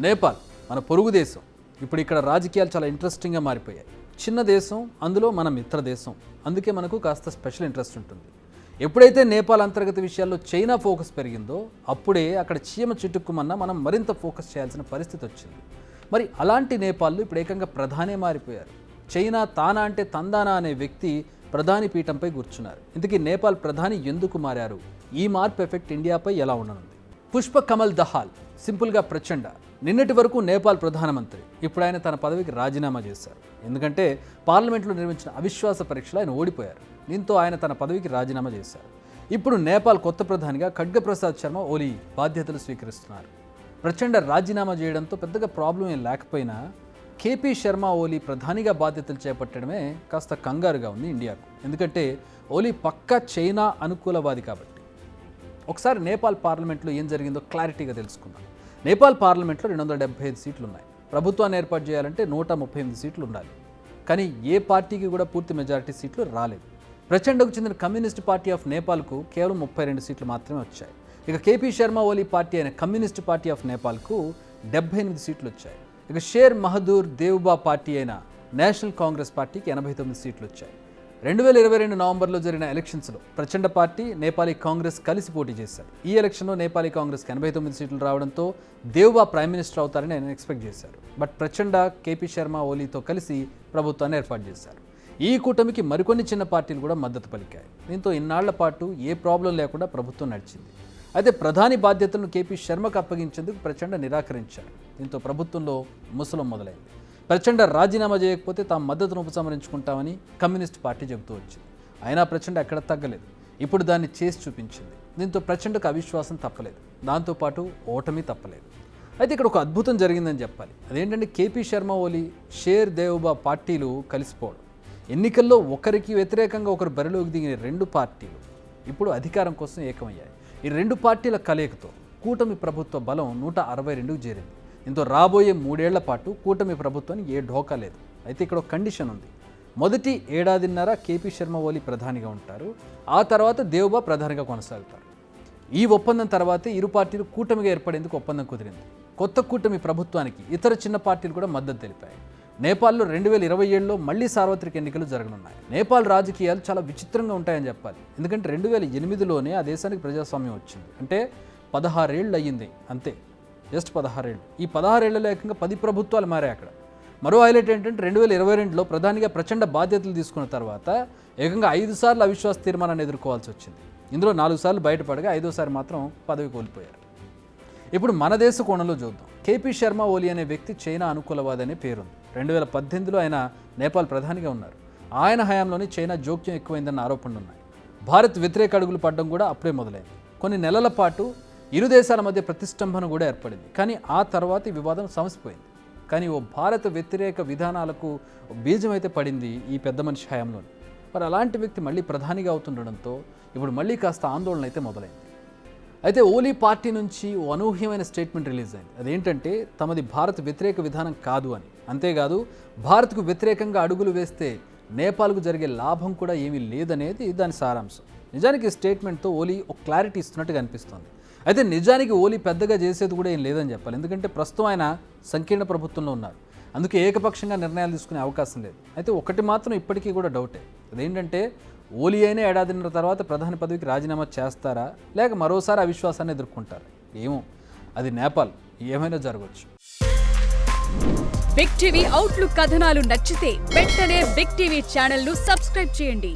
నేపాల్ మన పొరుగు దేశం. ఇప్పుడు ఇక్కడ రాజకీయాలు చాలా ఇంట్రెస్టింగ్గా మారిపోయాయి. చిన్న దేశం అందులో మన మిత్ర దేశం. అందుకే మనకు కాస్త స్పెషల్ ఇంట్రెస్ట్ ఉంటుంది. ఎప్పుడైతే నేపాల్ అంతర్గత విషయాల్లో చైనా ఫోకస్ పెరిగిందో అప్పుడే అక్కడ చీమ చిటుక్కుమన్నా మనం మరింత ఫోకస్ చేయాల్సిన పరిస్థితి వచ్చింది. మరి అలాంటి నేపాల్లో ఇప్పుడు ఏకంగా ప్రధానే మారిపోయారు. చైనా తానా అంటే తందానా అనే వ్యక్తి ప్రధాని పీఠంపై కూర్చున్నారు. ఇందుకే నేపాల్ ప్రధాని ఎందుకు మారారు? ఈ మార్పు ఎఫెక్ట్ ఇండియాపై ఎలా ఉండను పుష్ప కమల్ దహాల్ సింపుల్గా ప్రచండ. నిన్నటి వరకు నేపాల్ ప్రధానమంత్రి. ఇప్పుడు ఆయన తన పదవికి రాజీనామా చేశారు. ఎందుకంటే పార్లమెంట్లో నిర్మించిన అవిశ్వాస పరీక్షలో ఆయన ఓడిపోయారు. దీంతో ఆయన తన పదవికి రాజీనామా చేశారు. ఇప్పుడు నేపాల్ కొత్త ప్రధానిగా ఖడ్గప్రసాద్ శర్మ ఓలీ బాధ్యతలు స్వీకరిస్తున్నారు. ప్రచండ రాజీనామా చేయడంతో పెద్దగా ప్రాబ్లం ఏం లేకపోయినా కేపీ శర్మ ఓలీ ప్రధానిగా బాధ్యతలు చేపట్టడమే కాస్త కంగారుగా ఉంది ఇండియాకు. ఎందుకంటే ఓలీ పక్కా చైనా అనుకూలవాది కాబట్టి. ఒకసారి నేపాల్ పార్లమెంట్లో ఏం జరిగిందో క్లారిటీగా తెలుసుకుందాం. నేపాల్ పార్లమెంట్లో రెండు వందల డెబ్బై ఐదు సీట్లు ఉన్నాయి ప్రభుత్వాన్ని ఏర్పాటు చేయాలంటే నూట ముప్పై ఎనిమిది సీట్లు ఉండాలి. కానీ ఏ పార్టీకి కూడా పూర్తి మెజారిటీ సీట్లు రాలేదు. ప్రచండకు చెందిన కమ్యూనిస్ట్ పార్టీ ఆఫ్ నేపాల్కు కేవలం ముప్పై రెండు సీట్లు మాత్రమే వచ్చాయి. ఇక K P Sharma Oli party అయిన కమ్యూనిస్ట్ పార్టీ ఆఫ్ నేపాల్కు డెబ్బై ఎనిమిది సీట్లు వచ్చాయి. ఇక షేర్ మహదూర్ దేవ్బా పార్టీ అయిన నేషనల్ కాంగ్రెస్ పార్టీకి ఎనభై తొమ్మిది సీట్లు వచ్చాయి. రెండు వేల ఇరవై రెండు నవంబర్లో జరిగిన ఎలక్షన్స్లో ప్రచండ పార్టీ నేపాలీ కాంగ్రెస్ కలిసి పోటీ చేశారు. ఈ ఎలక్షన్లో నేపాలీ కాంగ్రెస్కి ఎనభై తొమ్మిది సీట్లు రావడంతో దేవుబా ప్రైమ్ మినిస్టర్ అవుతారని ఆయన ఎక్స్పెక్ట్ చేశారు. బట్ ప్రచండ కేపీ శర్మ ఓలీతో కలిసి ప్రభుత్వాన్ని ఏర్పాటు చేశారు. ఈ కూటమికి మరికొన్ని చిన్న పార్టీలు కూడా మద్దతు పలికాయి. దీంతో ఇన్నాళ్ళ పాటు ఏ ప్రాబ్లం లేకుండా ప్రభుత్వం నడిచింది. అయితే ప్రధాని బాధ్యతలను కేపీ శర్మకు అప్పగించేందుకు ప్రచండ నిరాకరించారు. దీంతో ప్రభుత్వంలో ముసలం మొదలైంది. ప్రచండ రాజీనామా చేయకపోతే తాము మద్దతును ఉపసంహరించుకుంటామని కమ్యూనిస్ట్ పార్టీ చెబుతూ వచ్చింది. అయినా ప్రచండ ఎక్కడ తగ్గలేదు. ఇప్పుడు దాన్ని చేసి చూపించింది. దీంతో ప్రచండకు అవిశ్వాసం తప్పలేదు. దాంతోపాటు ఓటమి తప్పలేదు. అయితే ఇక్కడ ఒక అద్భుతం జరిగిందని చెప్పాలి. అదేంటంటే కేపీ శర్మ ఓలి షేర్ దేవ్బా పార్టీలు కలిసిపోవడం. ఎన్నికల్లో ఒకరికి వ్యతిరేకంగా ఒకరు బరిలోకి దిగిన రెండు పార్టీలు ఇప్పుడు అధికారం కోసం ఏకమయ్యాయి. ఈ రెండు పార్టీల కలయికతో కూటమి ప్రభుత్వ బలం నూట అరవై రెండుకు చేరింది. ఇంతో రాబోయే మూడేళ్ళ పాటు కూటమి ప్రభుత్వానికి ఏ ఢోకా లేదు. అయితే ఇక్కడ ఒక కండిషన్ ఉంది. మొదటి ఏడాదిన్నర కేపీ శర్మ ఓలి ప్రధానిగా ఉంటారు. ఆ తర్వాత దేవ్బా ప్రధానిగా కొనసాగుతారు. ఈ ఒప్పందం తర్వాత ఇరు పార్టీలు కూటమిగా ఏర్పడేందుకు ఒప్పందం కుదిరింది. కొత్త కూటమి ప్రభుత్వానికి ఇతర చిన్న పార్టీలు కూడా మద్దతు తెలిపాయి. నేపాల్లో రెండు వేల ఇరవై ఏడులో మళ్ళీ సార్వత్రిక ఎన్నికలు జరగనున్నాయి. నేపాల్ రాజకీయాలు చాలా విచిత్రంగా ఉంటాయని చెప్పాలి. ఎందుకంటే రెండు వేల ఎనిమిదిలోనే ఆ దేశానికి ప్రజాస్వామ్యం వచ్చింది. అంటే పదహారేళ్ళు అయ్యింది. అంతే. జస్ట్ పదహారేళ్ళు. ఈ పదహారేళ్ళలో ఏకంగా పది ప్రభుత్వాలు మారాయి అక్కడ. మరో హైలైట్ ఏంటంటే రెండు వేల ఇరవై రెండులో ప్రధానిగా ప్రచండ బాధ్యతలు తీసుకున్న తర్వాత ఏకంగా ఐదు సార్లు అవిశ్వాస తీర్మానాన్ని ఎదుర్కోవాల్సి వచ్చింది. ఇందులో నాలుగు సార్లు బయటపడగా ఐదోసారి మాత్రం పదవి కోల్పోయారు. ఇప్పుడు మన దేశ కోణంలో చూద్దాం. కేపీ శర్మ ఓలీ అనే వ్యక్తి చైనా అనుకూలవాది అనే పేరుంది. రెండు వేల పద్దెనిమిదిలో ఆయన నేపాల్ ప్రధానిగా ఉన్నారు. ఆయన హయాంలోనే చైనా జోక్యం ఎక్కువైందన్న ఆరోపణలు ఉన్నాయి భారత్ వ్యతిరేక అడుగులు పడడం కూడా అప్పుడే మొదలైంది. కొన్ని నెలల పాటు ఇరు దేశాల మధ్య ప్రతిష్టంభన కూడా ఏర్పడింది. కానీ ఆ తర్వాత ఈ వివాదం సమసిపోయింది. కానీ ఓ భారత వ్యతిరేక విధానాలకు బీజం అయితే పడింది ఈ పెద్ద మనిషి హయాంలో మరి అలాంటి వ్యక్తి మళ్ళీ ప్రధానిగా అవుతుండడంతో ఇప్పుడు మళ్ళీ కాస్త ఆందోళన అయితే మొదలైంది. అయితే ఓలీ పార్టీ నుంచి ఓ అనూహ్యమైన స్టేట్మెంట్ రిలీజ్ అయింది. అదేంటంటే తమది భారత్ వ్యతిరేక విధానం కాదు అని. అంతేకాదు భారత్కు వ్యతిరేకంగా అడుగులు వేస్తే నేపాల్కు జరిగే లాభం కూడా ఏమీ లేదనేది దాని సారాంశం. నిజానికి స్టేట్మెంట్తో ఓలీ ఒక క్లారిటీ ఇస్తున్నట్టుగా అనిపిస్తోంది. అయితే నిజానికి ఓలీ పెద్దగా చేసేది కూడా ఏం లేదని చెప్పాలి. ఎందుకంటే ప్రస్తుతం ఆయన సంకీర్ణ ప్రభుత్వంలో ఉన్నారు. అందుకే ఏకపక్షంగా నిర్ణయాలు తీసుకునే అవకాశం లేదు. అయితే ఒకటి మాత్రం ఇప్పటికీ కూడా డౌటే అదేంటంటే ఓలీ అయిన ఏడాదిన్నర తర్వాత ప్రధాని పదవికి రాజీనామా చేస్తారా? లేక మరోసారి అవిశ్వాసాన్ని ఎదుర్కొంటారా? ఏమో. అది నేపాల్. ఏమైనా జరగవచ్చు. బిగ్ టీవీ అవుట్లుక్ కథనాలు నచ్చితే వెంటనే బిగ్ టీవీ ఛానల్ను సబ్స్క్రైబ్ చేయండి.